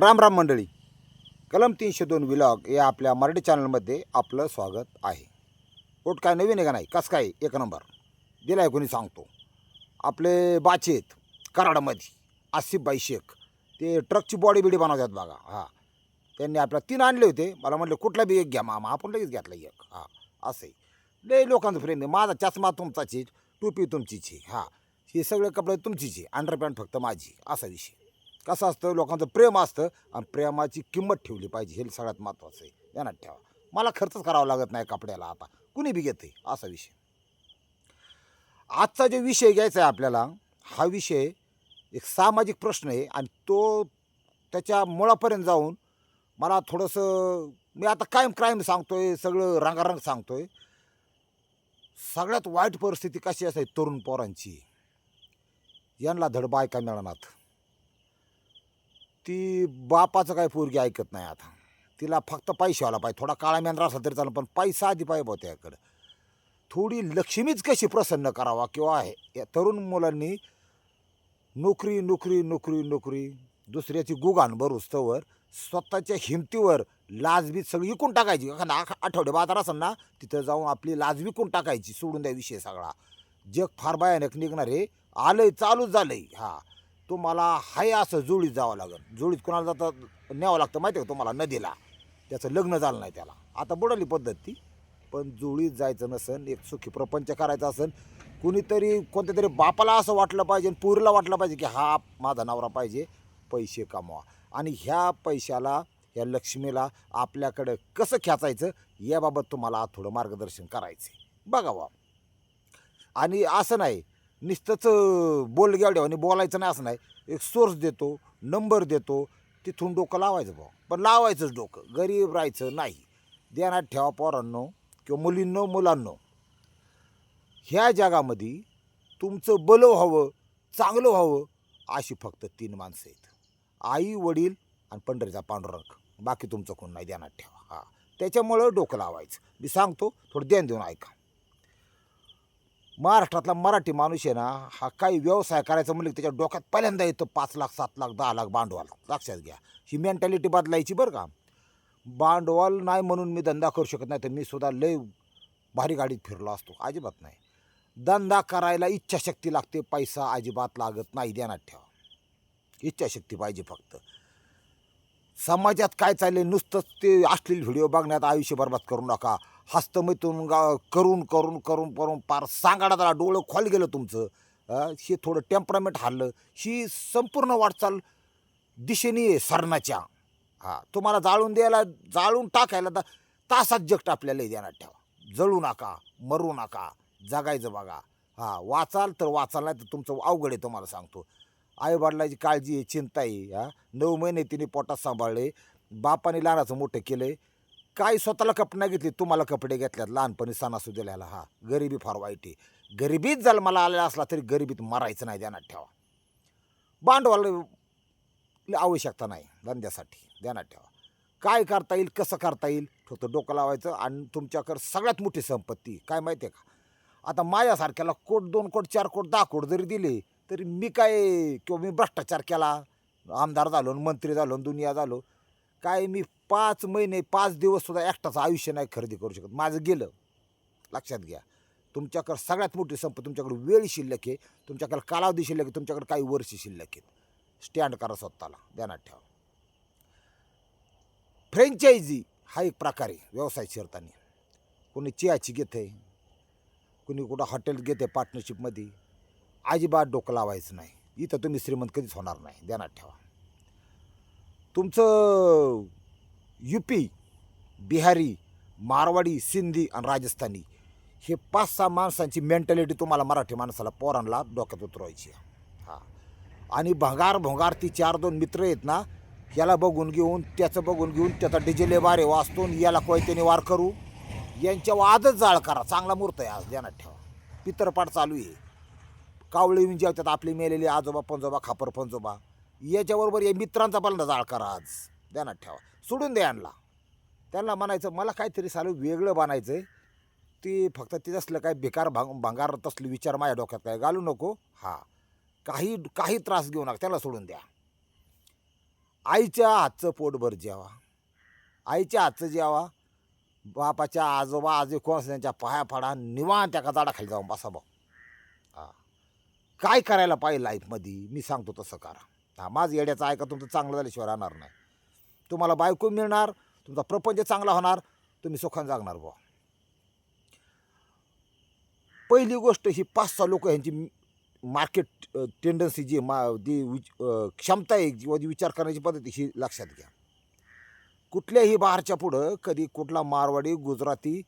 राम राम मंडळी. कलम तीनशे दोन विलॉग या आपल्या मराठी चॅनलमध्ये आपलं स्वागत आहे. पोट काय नवीन आहे का नाही? कसं काय? एक नंबर. दिलाय कोणी सांगतो. आपले बाचेत कराडमध्ये कराडामध्ये आसिफ बाई शेख. ते ट्रकची बॉडी बिडी बनवतात बघा. हां. त्यांनी आपल्या तीन आणले होते. मला म्हटलं कुठला बी एक घ्या मामा. आपण लगेच घेतला एक. हां. असं आहे लय लोकांचं प्रेम आहे. माझा चष्मा तुमचा चीज टोपी तुमचीच आहे. हां. हे सगळे कपडे तुमची आहे. अंडरपॅन्ट फक्त माझी असा विषय. कसं असतं लोकांचं प्रेम असतं आणि प्रेमाची किंमत ठेवली पाहिजे हे सगळ्यात महत्त्वाचं आहे. यानात ठेवा. मला खर्चच करावा लागत नाही कपड्याला आता. कुणी बी घेते असा विषय. आजचा जो विषय घ्यायचा आहे आपल्याला हा विषय एक सामाजिक प्रश्न आहे आणि तो त्याच्या मुळापर्यंत जाऊन मला थोडंसं मी आता कायम क्राईम सांगतो आहे सगळं रंगारंग सांगतो आहे सगळ्यात वाईट परिस्थिती कशी असते तरुण पोरांची? यांना धड बायका मिळणार? ती बापाचं काय पोरगी ऐकत नाही आता. तिला फक्त पैशावाला पाहिजे. थोडा काळा मेंद्रा असला तरी चालेल पण पैसा आधी पाहिजे बा त्याकडं थोडी लक्ष्मीच कशी प्रसन्न करावा किंवा आहे? या तरुण मुलांनी नोकरी नोकरी नोकरी नोकरी दुसऱ्याची गुगान भरूस्तवर स्वतःच्या हिमतीवर लाजबी सगळी विकून टाकायची. एखादा आठवडे बाजार असेल ना तिथं जाऊन आपली लाज विकून टाकायची सोडून द्या विषय सगळा. जग फार भयानक निघणार आहे आलंय चालूच झालंय. हा. तुम्हाला हाय असं जुळीत जावं लागेल. जुळीत कोणाला जातं? न्यावं लागतं. माहिती आहे का तुम्हाला? नदीला. त्याचं लग्न झालं नाही त्याला. आता बुडाली पद्धत. ती पण जुळीत जायचं नसन एक सुखी प्रपंच करायचा असेल कुणीतरी कोणत्या तरी बापाला असं वाटलं पाहिजे आणि पुरीला वाटलं पाहिजे की हा माझा नवरा पाहिजे पैसे कमवा. आणि ह्या पैशाला ह्या लक्ष्मीला आपल्याकडं कसं खेचायचं? याबाबत तुम्हाला थोडं मार्गदर्शन करायचं आहे बघा बा आणि असं नाही नुसतंच बोल गेवड्या आणि बोलायचं नाही असं नाही. एक सोर्स देतो नंबर देतो तिथून डोकं लावायचं भाऊ. पण लावायचंच डोकं. गरीब राहायचं नाही. ध्यानात ठेवा पोरांनो किंवा मुलींनो मुलांनो. ह्या जगामध्ये तुमचं बलं व्हावं चांगलं व्हावं अशी फक्त तीन माणसं आहेत. आई वडील आणि पंढरीचा पांडुरंग. बाकी तुमचं कोण नाही ध्यानात ठेवा. हां. त्याच्यामुळं डोकं लावायचं. मी सांगतो थोडं ध्यान देऊन ऐका. महाराष्ट्रातला मराठी माणूस आहे ना हा काही व्यवसाय करायचा म्हणलं की त्याच्या डोक्यात पहिल्यांदा येतं पाच लाख सात लाख दहा लाख भांडवल. लक्षात घ्या. ही मेंटॅलिटी बदलायची बरं का. भांडवल नाही म्हणून मी धंदा करू शकत नाही तर मी सुद्धा लय भारी गाडीत फिरलो असतो. अजिबात नाही. धंदा करायला इच्छाशक्ती लागते पैसा अजिबात लागत नाही ध्यानात ठेवा. इच्छाशक्ती पाहिजे फक्त. समाजात काय चालले नुसतंच ते असलेले व्हिडिओ बघण्यात आयुष्य बरबाद करू नका. हस्तमैथून गा करून करून करून करून पार सांगाडा त्याला डोळं खोल गेलं तुमचं. हे थोडं टेम्परामेंट हल्लं ही संपूर्ण वाटचाल दिशेने आहे सरणाच्या हां तुम्हाला जाळून द्यायला जाळून टाकायला तर तासात जगट आपल्याला देणार ठेवा. जळू नका मरू नका जगायचं बघा. हां वाचाल तर वाचाल नाही तर तुमचं अवघड आहे तुम्हाला सांगतो. आईवडिलाची काळजी आहे चिंता आहे हां. नऊ महिने तिने पोटात सांभाळले. बापाने लहानाचं मोठं केलं आहे काय स्वतःला कपडे नाही घेतले तुम्हाला कपडे घेतल्यात लहानपणी सणासुदीला हा. गरिबी फार वाईट आहे. गरिबीत जन्माला मला आलेला असला तरी गरिबीत मरायचं नाही ध्यानात ठेवा. भांडवल आवश्यकता नाही धंद्यासाठी ध्यानात ठेवा. काय करता येईल कसं करता येईल फक्त डोकं लावायचं आणि तुमच्याकडं सगळ्यात मोठी संपत्ती काय माहिती आहे का? आता माझ्यासारख्याला कोट दोन कोट चार कोट दहा कोट जरी दिले तरी मी काय किंवा मी भ्रष्टाचार केला आमदार झालो मंत्री झालो दुनिया झालो काय मी पाच महिने पाच दिवससुद्धा एकटाचं आयुष्य नाही खरेदी करू शकत. माझं गेलं. लक्षात घ्या. तुमच्याकडं सगळ्यात मोठी संपत्ती तुमच्याकडे वेळ शिल्लक आहे. तुमच्याकडे कालावधी शिल्लक आहे. तुमच्याकडे काही वर्ष शिल्लक आहेत. स्टँड करा स्वतःला. ध्यानात ठेवा. फ्रँचायझी हा एक प्रकार आहे. व्यवसाय शिरताना कोणी चियाची घेते कोणी कुठं हॉटेल घेते पार्टनरशिपमध्ये अजिबात डोकं लावायचं नाही. इथं तुम्ही श्रीमंत कधीच होणार नाही. ध्यानात ठेवा. तुमचं यू पी बिहारी मारवाडी सिंधी आणि राजस्थानी हे पाच सहा माणसांची मेंटॅलिटी तुम्हाला मराठी माणसाला पोरांना डोक्यात उतरवायची हां. आणि भंगार भोंगार ती चार दोन मित्र आहेत ना याला बघून घेऊन त्याचं बघून घेऊन त्याचा डिजेले वारे वाचतो याला कोयत्याने वार करू. यांच्या आजच जाळ करा. चांगला मूर्त आहे आज ध्यानात ठेवा. पितरपाठ चालू आहे. कावळे जेवतात आपले मेलेले आजोबा पंजोबा खापर पंजोबा. याच्याबरोबर या मित्रांचा पण जाळ करा आज. ध्यानात ठेवा. सोडून द्या आणला त्यांना म्हणायचं मला काहीतरी चालू वेगळं बनायचं आहे ते फक्त ते असलं काय बेकार भांग भांगार तसले विचार माझ्या डोक्यात काय? घालू नको. हा. काही काही त्रास घेऊ नका. त्याला सोडून द्या. आईच्या हातचं पोटभर जेवा. आईच्या हातचं जेवा. बापाच्या आजोबा आजी कोण त्यांच्या पाया फाडा. निवांत त्या झाडाखाली जाऊन बसा भाऊ. हां. काय करायला पाहिजे लाईफमध्ये मी सांगतो तसं करा. हा माझं येड्याचं ऐका तुमचं चांगलं झाल्याशिवाय राहणार नाही. तुम्हाला बायको मिळणार तुमचा प्रपंच चांगला होणार तुम्ही सुखान जागणार बुवा. पहिली गोष्ट ही पाच सहा लोक ह्यांची मार्केट टेंडन्सी जी मा जी विच क्षमता आहे किंवा जी विचार करण्याची पद्धती ही लक्षात घ्या. कुठल्याही बाहेरच्या पुढं कधी कुठला मारवाडी गुजराती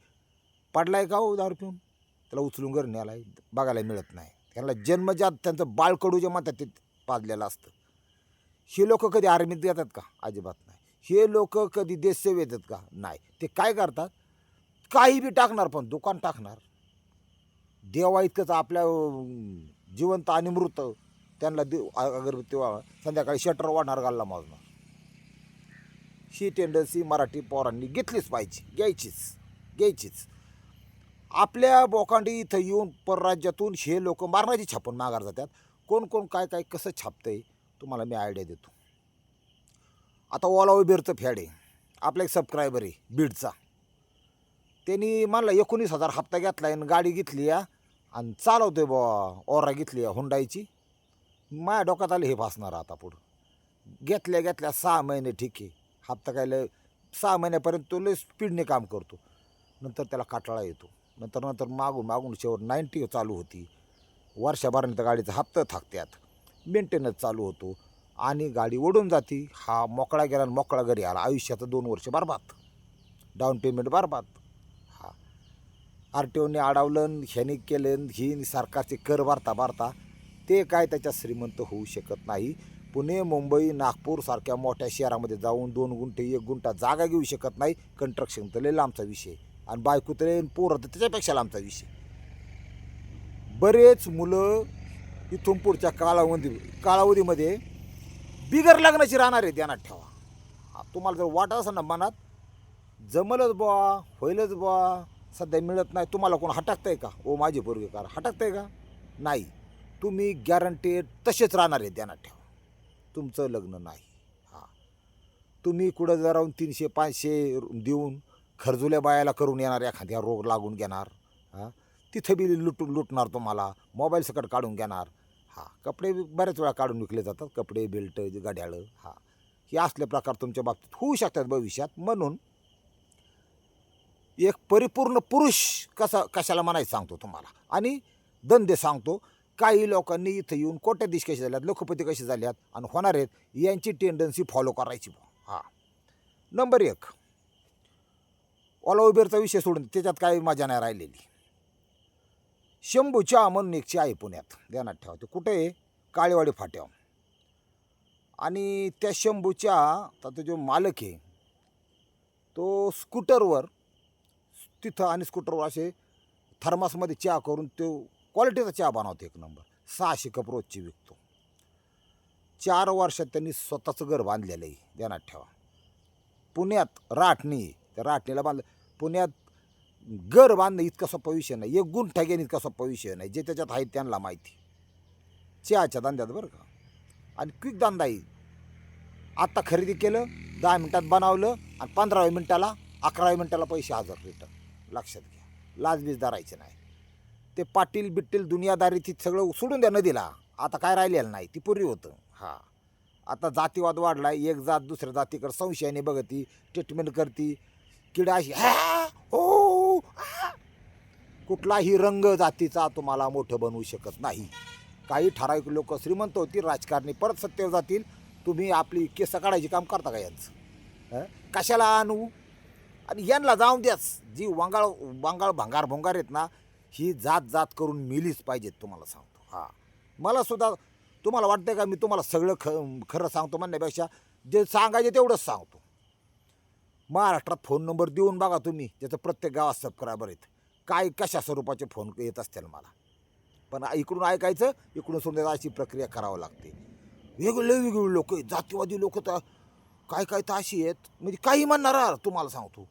पडलाय का हो दारू पिऊन? त्याला उचलून घरी न्यायला बघायला मिळत नाही. त्यांना जन्मजात त्यांचं बाळकडू जे म्हणतात ते पाजलेलं असतं. हे लोक कधी आर्मीत येतात का? अजिबात नाही. हे लोक कधी देशसेवे येतात का? नाही. ते काय करतात? काही बी टाकणार पण दुकान टाकणार. देवा इतकंच आपल्या जिवंत आणि मृत. त्यांना देव अगरबत्ती वा संध्याकाळी शटर वाढणार घालला माजणार ही टेंडन्सी मराठी पोरांनी घेतलीच पाहिजे. घ्यायचीच. घ्यायचीच. आपल्या बोकांडी इथं येऊन परराज्यातून हे लोक मारण्याची छापून माघार जातात. कोण कोण काय काय कसं छापतंय? तुम्हाला मी आयडिया देतो. आता ओला उबेरचं फॅड आहे. आपला एक सबस्क्रायबर आहे बीडचा. त्यांनी म्हणला एकोणीस हजार हप्ता घेतला आणि गाडी घेतली या. आणि चालवतोय बुवा ओरा घेतली या हुंडाईची माझ्या डोक्यात आले हे फासणार आता पुढं. घेतल्या घेतल्या सहा महिने ठीक आहे. हप्ता काय लय सहा महिन्यापर्यंत तो लय स्पीडने काम करतो. नंतर त्याला काटाळा येतो. नंतर नंतर मागून मागून शेवट नाईन्टी चालू होती. वर्षभरानंतर गाडीचा हप्ता थाकत्यात. मेंटेनन्स चालू होतो आणि गाडी ओढून जाती. हा मोकळा गेला आणि मोकळा घरी आला. आयुष्याचं दोन वर्ष बरबाद. डाऊन पेमेंट बरबाद. हा. आर टी ओने अडवलं ह्याने केलं ही सरकारचे कर भरता भरता ते काय त्याच्यात श्रीमंत होऊ शकत नाही. पुणे मुंबई नागपूर सारख्या मोठ्या शहरामध्ये जाऊन दोन गुंठे एक गुंठा जागा घेऊ शकत नाही. कंट्रक्शन तर लय लांबचा विषय आणि बायको तर पोरं तर त्याच्यापेक्षा लांबचा विषय बरेच मुलं इथून पुढच्या कालावधी कालावधीमध्ये बिगर लग्नाची राहणार आहे ध्यानात ठेवा. तुम्हाला जर वाटत असेल ना मनात जमलच बुवा होईलच बुवा सध्या मिळत नाही तुम्हाला कोण हटकतंय का? ओ माझे पोरगी कार हटकतंय का? नाही. तुम्ही गॅरंटेड तसेच राहणार आहे ध्यानात ठेवा. तुमचं लग्न नाही. हां. तुम्ही कुठं जाऊन राहून तीनशे पाचशे देऊन खरजुल्या बायाला करून येणार एखाद्या रोग लागून घेणार हां तिथं बी लुट लुटणार तुम्हाला मोबाईल सकट काढून घेणार हां कपडे बऱ्याच वेळा काढून विकले जातात कपडे बेल्ट गाड्याळं हां. हे असले प्रकार तुमच्या बाबतीत होऊ शकतात भविष्यात. म्हणून एक परिपूर्ण पुरुष कसा कशाला म्हणायचं सांगतो तुम्हाला. आणि धंदे सांगतो काही लोकांनी इथं येऊन कोट्याधीश कसे झाल्यात लोकपती कसे झाल्यात आणि होणार आहेत यांची टेंडन्सी फॉलो करायची बुवा. हां. नंबर एक. ओला उबेरचा विषय सोडून त्याच्यात काही मजा नाही राहिलेली. शंभूच्या अमन म्हणून एक आहे पुण्यात. ध्यानात ठेवा ते. कुठे? आहे काळेवाडी फाट्यावर. आणि त्या शंभूच्या आता तो जो मालक आहे तो स्कूटरवर तिथं आणि स्कूटरवर असे थर्मासमध्ये चहा करून तो क्वालिटीचा चहा बनवतो एक नंबर. सहाशे कप रोजची विकतो. चार वर्षात त्यांनी स्वतःचं घर बांधलेलं आहे. ध्यानात ठेवा. पुण्यात राठणी आहे. त्या राठणीला बांधलं पुण्यात घर बांधणं इतका सोपा विषय नाही. एक गुंठा घेणं इतका सोपा विषय नाही जे त्याच्यात आहे त्यांना माहिती. चहाच्या धंद्यात बरं का. आणि क्विक धंदा आहे. आत्ता खरेदी केलं दहा मिनटात बनवलं आणि पंधराव्या मिनटाला अकराव्या मिनटाला पैसे हजर रिटर्न लक्षात घ्या. लाजबीज धरायचे नाही. ते पाटील बिट्टील दुनियादारी ती सगळं सोडून द्या नदीला. आता काय राहिलेलं नाही ती पूर्वी होतं. हां. आता जातीवाद वाढला एक जात दुसऱ्या जातीकडे संशयाने बघती ट्रीटमेंट करती. किडा अशी "हा, हो कुठलाही रंग जातीचा तुम्हाला मोठं बनवू शकत नाही. काही ठराविक लोक श्रीमंत होतील राजकारणी परत सत्तेवर जातील. तुम्ही आपली केस काढायची काम करता का यांचं? कशाला आणू? आणि यांना जाऊन द्याच. जी वांगाळ वांगाळ भंगार भोंगार आहेत ना ही जात जात करून मिलीच पाहिजेत तुम्हाला सांगतो. हां. मला सुद्धा तुम्हाला वाटतं का मी तुम्हाला सगळं ख खरं सांगतो म्हणण्यापेक्षा जे सांगायचे तेवढंच सांगतो. महाराष्ट्रात फोन नंबर देऊन बघा तुम्ही ज्याचं प्रत्येक गावात सबस्क्रायबर आहेत. काय कशा स्वरूपाचे फोन येत असतील मला? पण इकडून ऐकायचं इकडून सोडून अशी प्रक्रिया करावं लागते. वेगळे वेगवेगळे लोक आहेत जातीवादी लोक तर काय काय तर अशी आहेत. म्हणजे काही म्हणणार तुम्हाला सांगतो.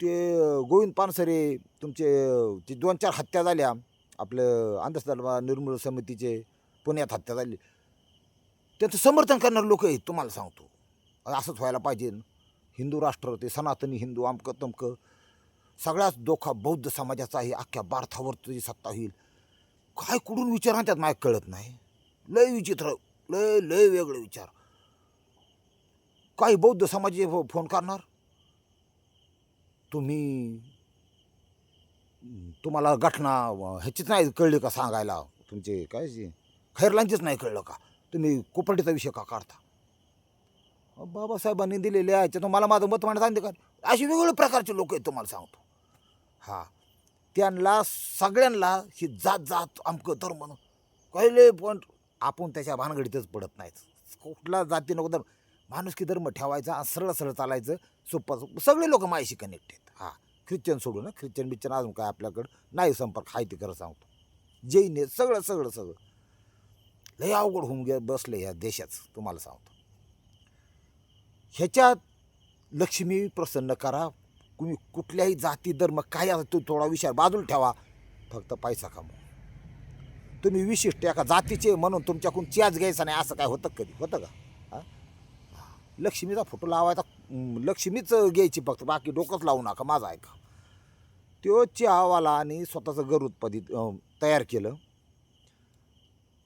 ते गोविंद पानसरे तुमचे ते दोन चार हत्या झाल्या. आपलं अंधश्रद्धा निर्मूलन समितीचे पुण्यात हत्या झाली. त्यांचं समर्थन करणारे लोक आहेत तुम्हाला सांगतो. असंच व्हायला पाहिजे. हिंदू राष्ट्र ते सनातनी हिंदू आमकं तमकं. सगळ्याच दोखा बौद्ध समाजाचा आहे अख्ख्या भारतावर तुझी सत्ता होईल. काय कुठून विचार त्यात मला कळत नाही. लय विचित्र लय लय वेगळे विचार. काही बौद्ध समाजाचे फो- फोन करणार? तुम्ही तुम्हाला घटना ह्याचीच नाही कळली का सांगायला? तुमचे काय खैरलांचीच नाही कळलं का? तुम्ही कुपटीचा विषय का काढता? बाबासाहेबांनी दिलेले आहे तुम्हाला माझं मत मांडता का? असे वेगवेगळ्या प्रकारचे लोक आहेत तुम्हाला सांगतो. हा. त्यांना सगळ्यांना ही जात जात अमकं तर म्हणून कळले पण आपण त्याच्या भानगडीतच पडत नाहीत. कुठला जाती नको धर्म. माणुसकी धर्म ठेवायचा सरळ सरळ चालायचं सोपं सगळे लोक माझ्याशी कनेक्ट आहेत. हां. ख्रिश्चन सोडून ना. ख्रिश्चन बिच्चन अजून काय आपल्याकडं नाही संपर्क. आहे ते खरं सांगतो. जैन आहे सगळं सगळं सगळं. लय अवघड होऊन गे बसले ह्या देशाचं. तुम्हाला सांगतो. ह्याच्यात लक्ष्मी प्रसन्न करा. तुम्ही कुठल्याही जाती धर्म काय असं तो थोडा विचार बाजूला ठेवा. फक्त पैसा कमवा. तुम्ही विशिष्ट एका जातीचे म्हणून तुमच्याकडून च्याच घ्यायचा नाही असं काय होतं कधी? होतं का? लक्ष्मीचा फोटो लावायचा लक्ष्मीच घ्यायची फक्त बाकी डोकंच लावू नका माझा ऐका. तो चहावाला आणि स्वतःचं घर उत्पादित तयार केलं.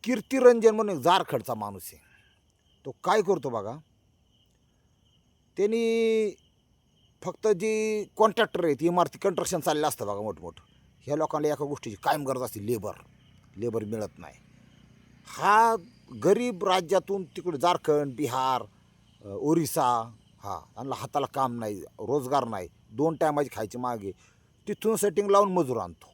कीर्तिरंजन म्हणून एक जारखडचा माणूस आहे. तो काय करतो बघा? त्यांनी फक्त जी कॉन्ट्रॅक्टर आहेत इमारती कंस्ट्रक्शन चाललं असतं बघा मोठमोठं. ह्या लोकांना एका गोष्टीची कायम गरज असते लेबर लेबर मिळत नाही. हा गरीब राज्यातून तिकडे झारखंड बिहार ओरिसा हा त्यांना हाताला काम नाही रोजगार नाही. दोन टायमाची खायची मागे. तिथून सेटिंग लावून मजूर आणतो.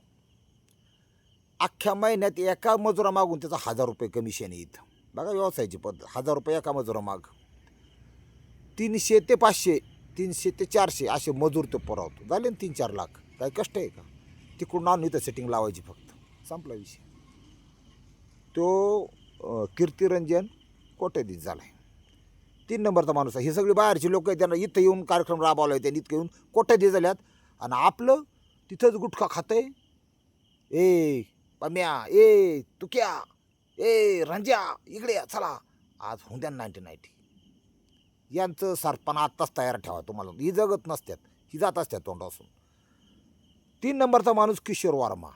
अख्ख्या महिन्यात एका मजुरा मागून त्याचा हजार रुपये कमिशन येतं बघा व्यवसायाची पद्धत. हजार रुपये एका मजुरा माग. तीनशे ते पाचशे तीनशे ते चारशे असे मजूर तो पुरवतो. झाले ना तीन चार लाख. काय कष्ट आहे का? तिकडून आणून इथं सेटिंग लावायची फक्त. संपला विषय. तो कीर्तिरंजन कोट्याधीश झाला आहे तीन नंबरचा माणूस आहे. हे सगळे बाहेरचे लोक आहेत त्यांना इथं येऊन कार्यक्रम राबवला आहे त्यांनी इतकं येऊन कोट्याधीश झाल्यात. आणि आपलं तिथंच गुटखा खातं आहे ए पम्या ए तुक्या ए रंजा इकडे या, चला. आज होऊन द्या नाईन्टी नाईन्टी यांचं सरपणा आत्ताच तयार ठेवा तुम्हाला. ही जगत नसतात ही जात असतात तोंडासून तीन नंबरचा माणूस किशोर वर्मा.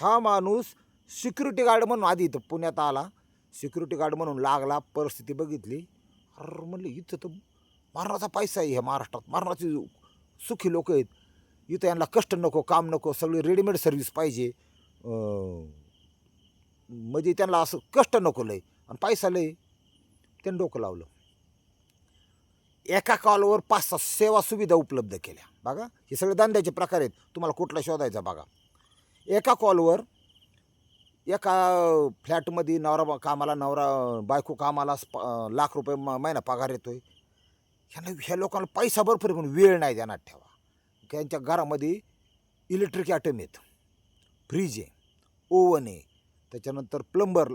हा माणूस सिक्युरिटी गार्ड म्हणून आधी इथं पुण्यात आला. सिक्युरिटी गार्ड म्हणून लागला परिस्थिती बघितली. अरे म्हणलं इथं तर मरणाचा पैसा आहे ह्या महाराष्ट्रात. मरणाची सुखी लोक आहेत. इथं यांना कष्ट नको काम नको सगळी रेडीमेड सर्व्हिस पाहिजे. म्हणजे त्यांना असं कष्ट नको लय. आणि पैसा लय. त्यांनी डोकं लावलं. एका कॉलवर पाच सहा सेवा सुविधा उपलब्ध केल्या. बघा हे सगळे धंद्याचे प्रकार आहेत. तुम्हाला कुठला शोधायचा बघा. एका कॉलवर एका फ्लॅटमध्ये नवरा कामाला नवरा बायको कामाला लाख रुपये म- महिना पगार येतो आहे ह्यांना ह्या लोकांना पैसा भरपूर आहे, पण वेळ नाही देणार ठेवा. त्यांच्या घरामध्ये इलेक्ट्रिक आयटम आहेत. फ्रीज आहे. ओवन आहे. त्याच्यानंतर प्लंबर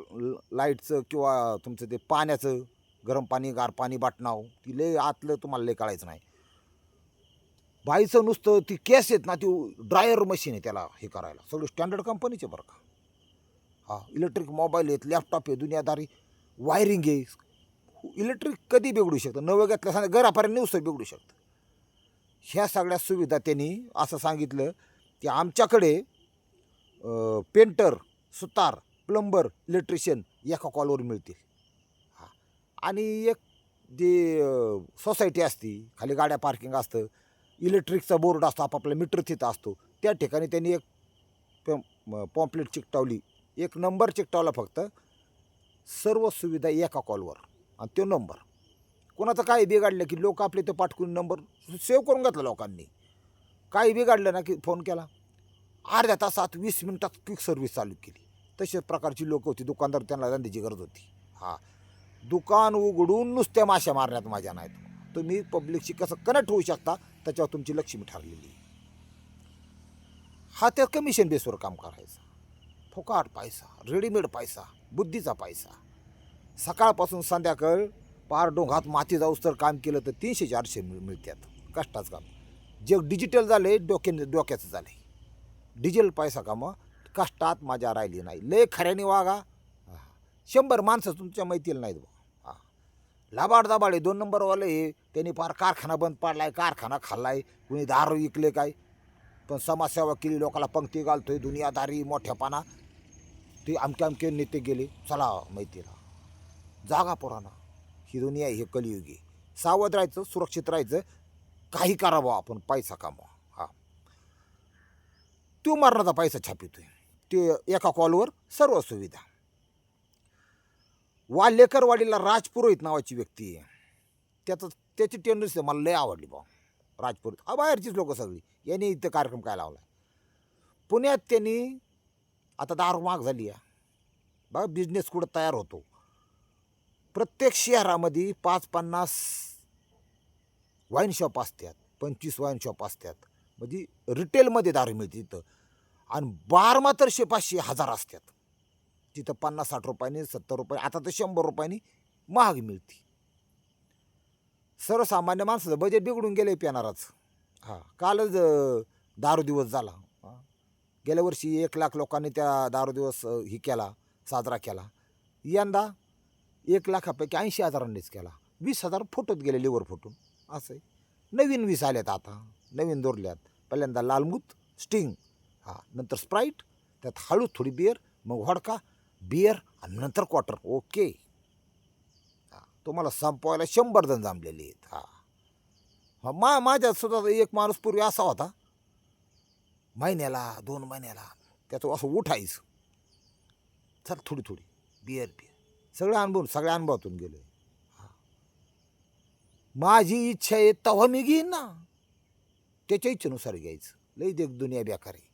लाईटचं किंवा तुमचं ते पाण्याचं गरम पाणी गार पाणी बाटणाव. ती लय आतलं तुम्हाला लय कळायचं नाही. बाईचं नुसतं ती केस आहेत ना ती ड्रायर मशीन आहे त्याला हे करायला. सगळं स्टँडर्ड कंपनीचे बरं का. हा इलेक्ट्रिक मोबाईल आहेत लॅपटॉप आहे दुनियादारी. वायरिंग आहे. इलेक्ट्रिक कधी बिघडू शकतं? नवं घेतल्या सांगा घरापर्यंत नुसतं बिघडू शकतं. ह्या सगळ्या सुविधा त्यांनी असं सांगितलं की आमच्याकडे पेंटर सुतार प्लंबर इलेक्ट्रिशियन एका कॉलवर मिळतील. आणि एक जे सोसायटी असती खाली गाड्या पार्किंग असतं इलेक्ट्रिकचा बोर्ड असतो आपापला मीटर तिथं असतो त्या ठिकाणी त्यांनी एक पॉम्पलेट चिकटावली. एक नंबर चिकटावला फक्त सर्व सुविधा एका कॉलवर आणि तो नंबर कोणाचं काय बिघडलं की लोक आपले ते पाठकून नंबर सेव्ह करून घेतला लोकांनी. काही बिघडलं ना की फोन केला. अर्ध्या तासात वीस मिनटात क्विक सर्व्हिस चालू केली. तशाच प्रकारची लोक होती. दुकानदार त्यांना धंद्याची गरज होती. हां. दुकान उघडून नुसत्या माश्या मारण्यात माझ्या नाहीत. तुम्ही पब्लिकशी कसं कनेक्ट होऊ शकता त्याच्यावर तुमची लक्ष्मी ठरलेली. हा त्या कमिशन बेसवर काम करायचं. फुकाट पैसा रेडीमेड पैसा बुद्धीचा पैसा. सकाळपासून संध्याकाळ पार डोंघात माती जाऊस तर काम केलं तर तीनशे चारशे मिळ मिळतात कष्टाचं काम. जग डिजिटल झाले डोक्याने डोक्याचं झाले. डिजिटल पैसा कामं कष्टात माझ्या राहिली नाही. लय खऱ्याने वागा. शंभर माणसं तुमच्या मैत्रीला नाहीत बुवा. हा. लाबाड दाबाड आहे. दोन नंबरवाले हे त्यांनी फार कारखाना बंद पाडलाय कारखाना खाल्लाय. कुणी दारू विकले काय? पण समाजसेवा केली लोकाला पंक्ती घालतोय दुनियादारी मोठ्यापणा. ते अमके अमके नेते गेले. चला माहितीला जागा पुराणा. ही दुनिया आहे, हे कलियुगी. सावध राहायचं सुरक्षित राहायचं. काही करावं आपण पैसा कमवा. हा. तू मरणाचा पैसा छापितोय. ते एका कॉलवर सर्व सुविधा. वाल्यकरवाडीला राजपुरोहित नावाची व्यक्ती आहे. त्याचं त्याची टेंडन्सी मला लय आवडली बा राजपुरोहित. हा बाहेरचीच लोक सगळी. यांनी इथं कार्यक्रम काय लावला पुण्यात त्यांनी आता दारू माग झाली आहे. बघा बिझनेस कुठं तयार होतो. प्रत्येक शहरामध्ये पाच पन्नास वाईन शॉप असतात. पंचवीस वाईन शॉप असतात. म्हणजे रिटेलमध्ये दारू मिळते तिथं आणि बार मात्र शे पाचशे हजार असतात. तिथं पन्नास साठ रुपयांनी सत्तर रुपये आता तर शंभर रुपयानी महाग मिळते. सर्वसामान्य माणसाचं बजेट बिघडून गेलं पेनाराचं हां कालच दारू दिवस झाला. गेल्या वर्षी एक लाख लोकांनी त्या दारू दिवस ही केला साजरा केला. यंदा एक लाखापैकी ऐंशी हजारांनीच केला. वीस हजार फोटोत गेले लिव्हर फुटून. असं आहे. नवीन वीस आल्यात आता. नवीन दोरल्यात. पहिल्यांदा लालमूत स्टिंग. हां नंतर स्प्राईट त्यात हळू थोडी बिअर मग व्हडका बिअर आणि नंतर क्वार्टर ओके हां तुम्हाला संपवायला शंभर जण जमलेले आहेत. हां. हा मा माझ्यात सुद्धा एक माणूस पूर्वी असा होता. महिन्याला दोन महिन्याला. त्याचं असं उठायचं. चल थोडी थोडी. बिअर बिअर सगळं अनुभव सगळ्या अनुभवातून गेलो माझी इच्छा आहे तेव्हा मी घेईन ना. त्याच्या इच्छेनुसार घ्यायचं. लई देख दुनिया बेकार आहे.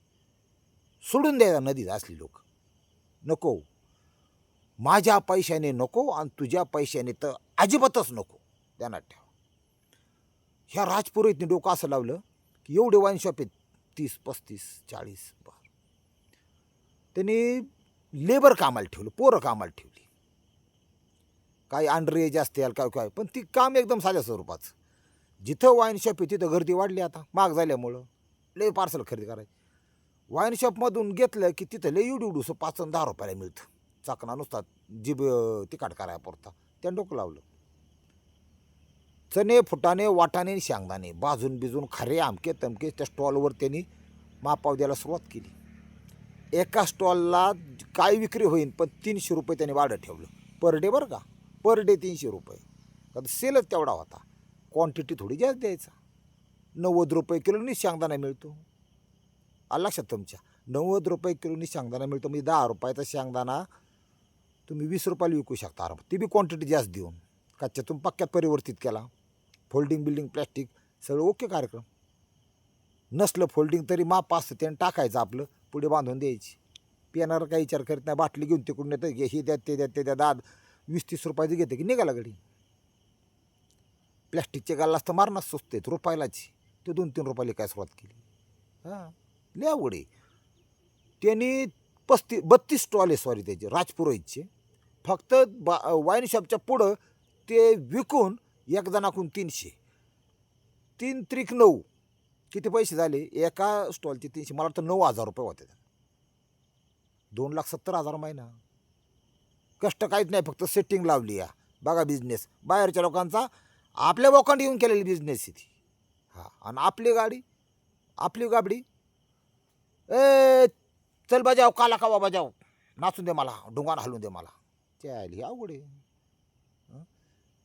सोडून द्यायला नदीत असली लोक. नको. माझ्या पैशाने नको आणि तुझ्या पैशाने तर अजिबातच नको. ध्यानात ठेवा. ह्या राजपुरोहितने डोकं असं लावलं की एवढे वाईन शॉप आहेत तीस पस्तीस चाळीस बार. त्यांनी लेबर कामाला ठेवलं पोरं कामाला ठेवली. काही अंडर एज असतील काय काय पण ती काम एकदम साध्या स्वरूपाचं. जिथं वाईन शॉप आहे तिथं गर्दी वाढली आता माग झाल्यामुळं. लय पार्सल खरेदी करायची. वाईन शॉपमधून घेतलं की तिथं लय एवढं एवढूसं पाच दहा रुपयाला मिळतं. चाकणा नुसता जीभ अं, करायला पुरता त्यानं डोकं लावलं. चणे फुटाणे वाटाणे आणि शेंगदाणे बाजून बिजून खरे आमके तमके त्या स्टॉलवर त्यांनी मापाव द्यायला सुरुवात केली. एका स्टॉलला काय विक्री होईल पण तीनशे रुपये त्यांनी वाढत ठेवलं. पर डे बरं का? पर डे तीनशे रुपये. कारण सेलच तेवढा होता. क्वांटिटी थोडी जास्त द्यायचा. नव्वद रुपये किलोनी शेंगदाणा मिळतो. लक्षात तुमच्या? नव्वद रुपये किलोनी शेंगदाणा मिळतो म्हणजे दहा रुपयाचा शेंगदाणा तुम्ही वीस रुपयाला विकू शकता आराम ती बी क्वांटिटी जास्त देऊन. कच्च्यातून पक्क्यात परिवर्तित केला. फोल्डिंग बिल्डिंग प्लॅस्टिक सगळं ओके कार्यक्रम. नसलं फोल्डिंग तरी माप असतं त्यानं टाकायचं आपलं पुढे बांधून द्यायची. पिणार काही विचार करत नाही बाटली घेऊन तिकडून येतं घे हे द्या ते द्या ते द्या दाद. वीस तीस रुपयाचं घेते की निघाला गडी प्लॅस्टिकचे गाला असतं मारणं स्वस्त आहेत रुपयालाची. ते दोन तीन रुपयाला काय सुरुवात केली? हां लिया अवघड त्यांनी पस्तीस बत्तीस स्टॉल आहे सॉरी त्याचे. राजपुरोहितचे. फक्त बा वाईन शॉपच्या पुढं ते विकून एक जणाकडून तीनशे. तीन त्रिक नऊ. किती पैसे झाले? एका स्टॉलचे तीनशे. मला वाटतं नऊ हजार रुपये होते. दोन लाख सत्तर हजार महिना. कष्ट काहीच नाही फक्त सेटिंग लावली या. बघा बिझनेस बाहेरच्या लोकांचा आपल्या लोकांनी येऊन केलेली बिझनेस आहे ती. हां. आणि आपली गाडी आपली गाबडी. ए चल बजाव काला कावा बजाव नाचून दे मला. ढुंगान हलवून दे मला. चायली अवघड आहे.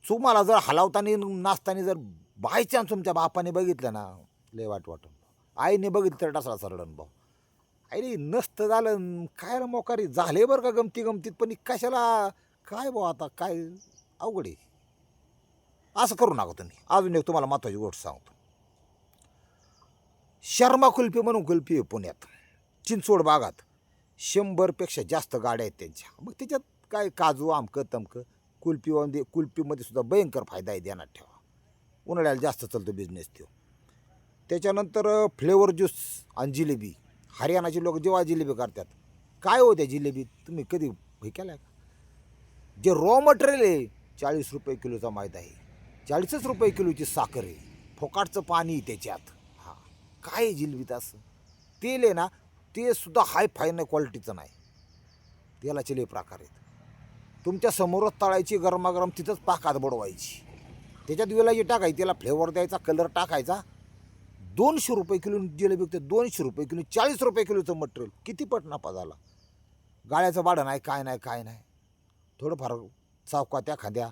तुम्हाला जर हलावताना नाचताना जर बाय चान्स तुमच्या बापाने बघितलं ना लय वाट वाटून. आईने बघितलं तर डसला सरडण भाऊ. रे नसतं झालं काय रे मोकारी? झाले बरं का गमती गमतीत पण कशाला? काय भाऊ आता? काय अवघड आहे. असं करू नका तुम्ही. अजून एक तुम्हाला महत्त्वाची गोष्ट सांगतो. शर्मा कुल्फी म्हणून कुल्फी आहे पुण्यात. चिंचवड भागात. शंभरपेक्षा जास्त गाड्या आहेत त्यांच्या. मग त्याच्यात काय काजू आमकं तमकं कुल्फीमध्ये कुल्फीमध्ये सुद्धा भयंकर फायदा आहे ध्यानात ठेवा. उन्हाळ्याला जास्त चालतो बिझनेस तो त्याच्यानंतर फ्लेवर ज्यूस आणि जिलेबी. हरियाणाचे लोक जेव्हा जिलेबी करतात. काय हो त्या जिलेबी? तुम्ही कधी हे केलं का? जे रॉ मटेरियल आहे चाळीस रुपये किलोचा मैदा आहे. चाळीसच रुपये किलोची साखर आहे. फोकाटचं पाणी त्याच्यात. हां. काय आहे जिलबीत असं? तेल आहे ना ते सुद्धा हाय फायन क्वालिटीचं नाही. तेलाचे लय प्रकार आहेत. तुमच्या समोरच तळायची गरमागरम तिथंच पाकात बुडवायची. त्याच्यात विलाजी टाकायची त्याला फ्लेवर द्यायचा कलर टाकायचा. दोनशे रुपये किलो जिलेबी विकते दोनशे रुपये किलो चाळीस रुपये किलोचं मटेरियल. किती पट नफा झाला? गाळ्याचं भाडं नाही काय नाही काय नाही. थोडंफार चौकात एखाद्या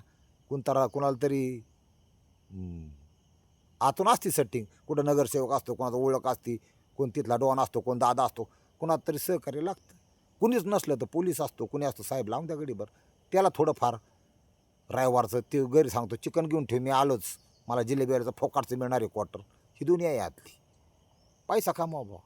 कोणता कोणाला तरी आतून असते सेटिंग कुठं नगरसेवक असतो कोणाचा ओळख असते कोण तिथला डॉन असतो कोण दादा असतो कोणाला तरी सहकार्य लागतं. कुणीच नसलं तर पोलीस असतो कुणी असतो साहेब लावून द्या गडीभर. त्याला थोडंफार रविवारचं ते घरी सांगतो चिकन घेऊन ठेव मी आलोच. मला जिलेबियाचं फोकाटचं मिळणार आहे क्वार्टर ही दुनिया आहे आतली पैसा कमावा बुवा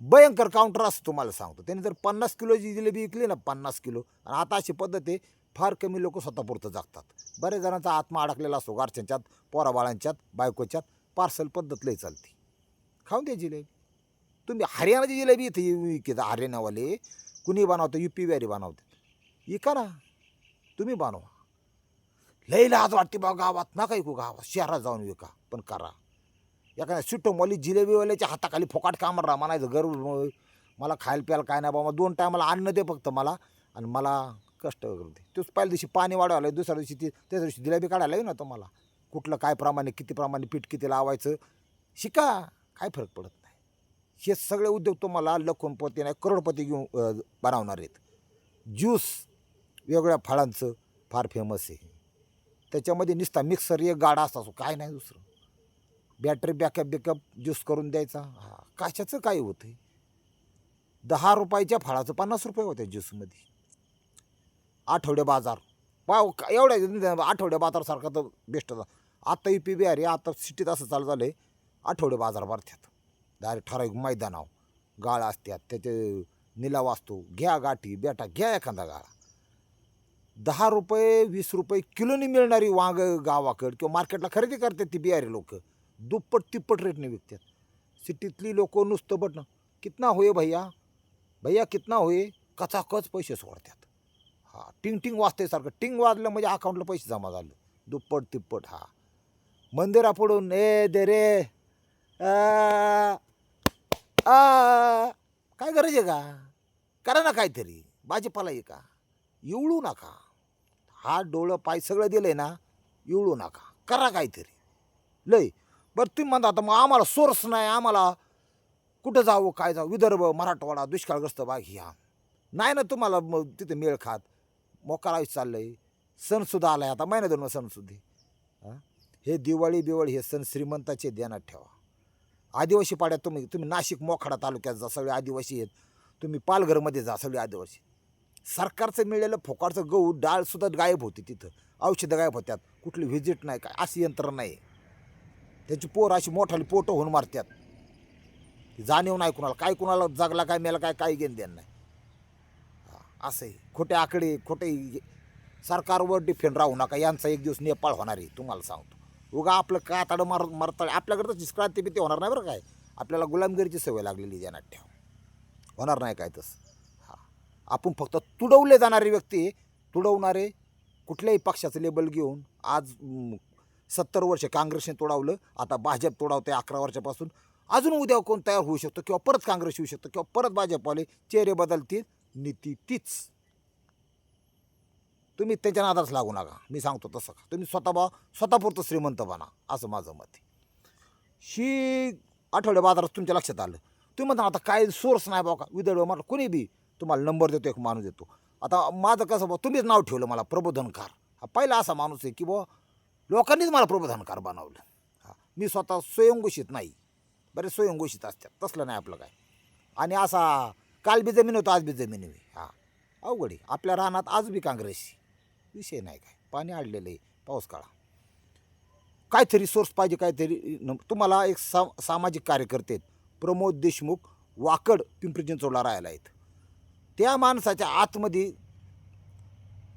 भयंकर काउंटर असतो तुम्हाला सांगतो. त्याने जर पन्नास किलोची जिलेबी विकली ना पन्नास किलो आणि आता अशी पद्धत आहे फार कमी लोक स्वतःपुरतं जगतात. बऱ्याच जणांचा आत्मा अडकलेला असतो गारच्यांच्यात पोराबाळांच्यात बायकोच्यात. पार्सल पद्धत लई चालते. खाऊन द्या जिलेबी. तुम्ही हरियाणाची जिलेबी इथे विकता हरियाणावाले. कुणी बनवतं? यू पी बिहारी बनवते इका ना. तुम्ही बनवा. लई लाज वाटते बा गावात. नका ऐकू गावात. शहरात जाऊन विका. पण करा. एखाद्या सुट्टमवाली जिलेबीवाल्याच्या हाताखाली फोकाट कामर राहा म्हणायचं गरज मला खायला प्यायला काय नाही बाबा दोन टायमाला अन्न दे फक्त मला. आणि मला कष्ट वगैरे दे. तोच पहिल्या दिवशी पाणी वाढवायला दुसऱ्या दिवशी ती त्याच्या दिवशी जिलेबी काढायला येऊ ना तुम्हाला. कुठलं काय प्रमाणे किती प्रमाणे पीठ किती लावायचं? शिका. काय फरक पडत नाही. हे सगळे उद्योग तुम्हाला लखोनपती नाही करोडपती घेऊन बनवणार आहेत. ज्यूस वेगवेगळ्या फळांचं फार फेमस आहे. त्याच्यामध्ये नुसता मिक्सर एक गाडा असतो काय नाही दुसरं. बॅटरी बॅकअप बॅकअप ज्यूस करून द्यायचा. हा कशाचं काय होतं दहा रुपयाच्या फळाचं पन्नास रुपये होते ज्यूसमध्ये आठवडे बाजार. पाव का- एवढ्या आठवडे बाजारसारखा तर बेस्ट आता यू पी बी अरे आता सिटीत असं चालू झालं आहे आठवडे बाजार भरतात. डायरेक्ट ठराविक मैदानाव गाळ असतात त्याचे निलाव असतो. घ्या गाठी बेटा घ्या एखादा गाळा. दहा रुपये वीस रुपये किलोनी मिळणारी वांग गावाकड किंवा मार्केटला खरेदी करतात ती बियारी लोक. दुप्पट तिप्पट रेटने विकतात. सिटीतली लोक नुसतं बटणं. कितना होय भैया? भैया कितना होय? कचाकच पैसे सोडतात. हा टिंग टिंग वाजते सारखं टिंग वाजलं म्हणजे अकाउंटला पैसे जमा झाले. दुप्पट तिप्पट हा. मंदिरापुढून ए दे रे. आ, आ, काय गरज आहे का? करा ना काहीतरी. भाजीपाला ये का? इवळू नका. हात डोळं पाय सगळं दिलं आहे ना इवळू नका. करा काहीतरी. लय. बरं तुम्ही म्हणता आता मग आम्हाला सोर्स नाही आम्हाला कुठं जावं काय जावं? विदर्भ मराठवाडा दुष्काळग्रस्त भाग ह्या नाही ना तुम्हाला मग तिथे मेळ खात. मोकारावीच चाललं आहे सणसुद्धा आला आहे आता महिना दोन सणसुद्धा हे दिवाळी बिवाळी हे सण श्रीमंताचे ध्यानात ठेवा. आदिवासी पाड्यात तुम्ही तुम्ही नाशिक मोखाडा तालुक्यात जा सगळे आदिवासी आहेत. तुम्ही पालघरमध्ये जा सगळे आदिवासी. सरकारचं मिळालेलं फोकाडचं गहू डाळसुद्धा गायब होती तिथं. औषधं गायब होत्यात. कुठली व्हिजिट नाही काय अशी यंत्रणा नाही. त्याची पोर अशी मोठाली पोटं होऊन मारतात जाणीव नाही कुणाला. काय कुणाला जगला काय मेला काय काही घेणं देणं नाही. असं आहे खोटे आकडे खोटे सरकारवर डिफेंड राहू नका. यांचा एक दिवस नेपाळ होणार आहे तुम्हाला सांगतो. उगा आपलं का ताडं मार मारताळ. आपल्याकडं तशीच क्रांती भीती होणार नाही बरं काय. आपल्याला गुलामगिरीची सवय लागलेली ध्यानात ठेवा. होणार नाही काय तसं. आपण फक्त तुडवले जाणारे व्यक्ती तुडवणारे कुठल्याही पक्षाचं लेबल घेऊन आज सत्तर वर्ष काँग्रेसने तोडावलं आता भाजप तोडावते अकरा वर्षापासून. अजून उद्या कोण तयार होऊ शकतो किंवा परत काँग्रेस येऊ शकतो किंवा परत भाजपवाले चेहरे बदलतील? नीती तीच. तुम्ही त्यांच्या नादाच लागू नका. मी सांगतो तसं का. तुम्ही स्वतः बा स्वतःपुरतं श्रीमंत बना असं माझं मत आहे. शी आठवड्या बाजारात तुमच्या लक्षात आलं. तुम्ही म्हणता आता काय सोर्स नाही बाबा विदर्भ मला कोणी बी तुम्हाला नंबर देतो एक माणूस देतो. आता माझं कसं बा तुम्हीच नाव ठेवलं मला प्रबोधनकार. हा पहिला असा माणूस आहे की बुवा लोकांनीच मला प्रबोधनकार बनवलं. हा मी स्वतः स्वयंघोषित नाही. बरे स्वयंघोषित असतात तसलं नाही आपलं काय. आणि असा काल बी जमीन होतो आज बी जमीन आहे. हा अवघड आहे. आपल्या रानात आज बी काँग्रेस विषय नाही काय. पाणी आडलेलं आहे पाऊस काळा. काहीतरी सोर्स पाहिजे काहीतरी न- तुम्हाला एक सा सामाजिक कार्यकर्ते आहेत. प्रमोद देशमुख वाकड पिंपरी चिंचवडला राहायला आहेत. त्या माणसाच्या आतमध्ये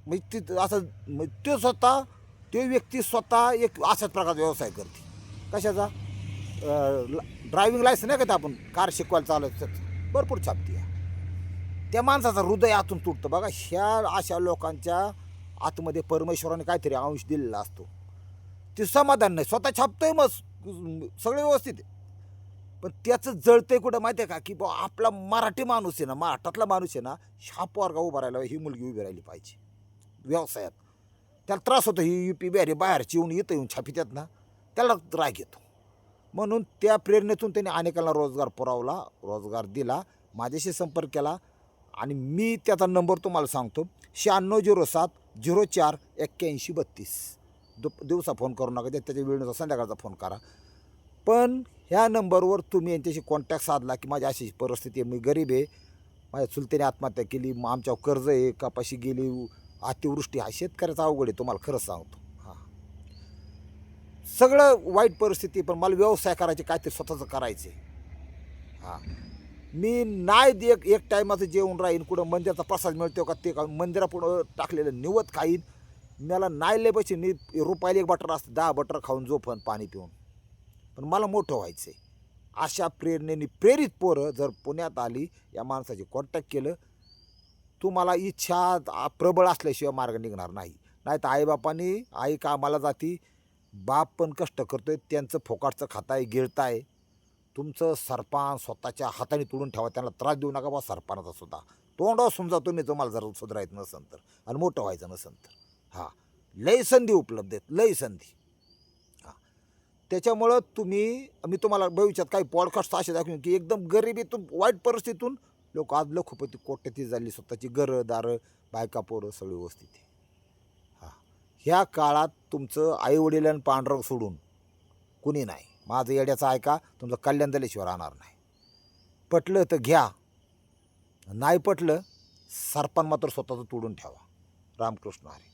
म्हणजे ती असं म्हणजे तो स्वतः ते व्यक्ती स्वतः एक अशाच प्रकारचा व्यवसाय करते. कशाचा? ड्रायव्हिंग लायसन नाही का ते आपण? कार शिकवायला चालत भरपूर छापते त्या माणसाचं हृदय आतून तुटतं. बघा ह्या अशा लोकांच्या आतमध्ये परमेश्वराने काहीतरी अंश दिलेला असतो. ते समाधान नाही. स्वतः छापतोय मग सगळे व्यवस्थित आहे. पण त्याचं जळतंय कुठं माहिती आहे का? की बुवा आपला मराठी माणूस आहे ना महाराष्ट्रातला माणूस आहे ना शाप पोरगा उभा राहिला ही मुलगी उभी राहिली पाहिजे. व्यवसायात. त्याला त्रास होतो ही यू पी बिहारी बाहेरची येऊन येतं येऊन छापित्यात ना त्याला राग येतो. म्हणून त्या प्रेरणेतून त्यांनी अनेकांना रोजगार पुरवला रोजगार दिला माझ्याशी संपर्क केला आणि मी त्याचा नंबर तुम्हाला सांगतो शहाण्णव झिरो सात झिरो चार एक्क्याऐंशी बत्तीस. दुप दिवसा फोन करू नका त्याच्या वेळेनुसार संध्याकाळचा फोन करा. पण ह्या नंबरवर तुम्ही यांच्याशी कॉन्टॅक्ट साधला की माझी अशी परिस्थिती आहे. मी गरीब आहे. माझ्या चुलत्याने आत्महत्या केली. मग आमच्यावर कर्ज आहे. कपाशी गेली. अतिवृष्टी हा शेतकऱ्याचा अवघड आहे. तुम्हाला खरंच सांगतो. हां. सगळं वाईट परिस्थिती पण मला व्यवसाय करायचे काय ते स्वतःचं करायचे हां. मी नाही एक एक टायमाचं जेवण राहीन. कुठं मंदिराचा प्रसाद मिळतो का ते का मंदिरापुढं टाकलेलं निवत खाईन. मला नाही लय पैसे. मी रुपायला एक बटर असतं. दहा बटर खाऊन झोपन पाणी पिऊन. पण मला मोठं व्हायचं आहे अशा प्रेरणेने प्रेरित पोरं जर पुण्यात आली या माणसाचे कॉन्टॅक्ट केलं तुम्हाला इच्छा प्रबळ असल्याशिवाय मार्ग निघणार नाही. नाही तर आईबापांनी आई कामाला जाती बाप पण कष्ट करतोय त्यांचं फोकाटचं खाताय गिळताय. तुमचं सरपान स्वतःच्या हाताने तोडून ठेवा त्यांना त्रास देऊ नका बा सरपानाचा सुद्धा. तोंडावर समजा तुम्ही तुम्हाला जर सुधारायचं नसेल तर आणि मोठं व्हायचं नसेल तर. हां. लय संधी उपलब्ध आहेत लय संधी. त्याच्यामुळं तुम्ही मी तुम्हाला भविष्यात काही पॉडकास्ट असे दाखवेन की एकदम गरिबीतून वाईट परिस्थितीतून लोक आज लखोपती कोट्यती झाली स्वतःची घरं दारं बायका पोरं सगळी व्यवस्थित आहे. हां. ह्या काळात तुमचं आईवडिलां पांढरं सोडून कुणी नाही. माझं येड्याचं ऐका तुमचं कल्याण झाल्याशिवाय राहणार नाही. पटलं तर घ्या. नाही पटलं सरपण मात्र स्वतःचं तोडून ठेवा. रामकृष्ण हरी.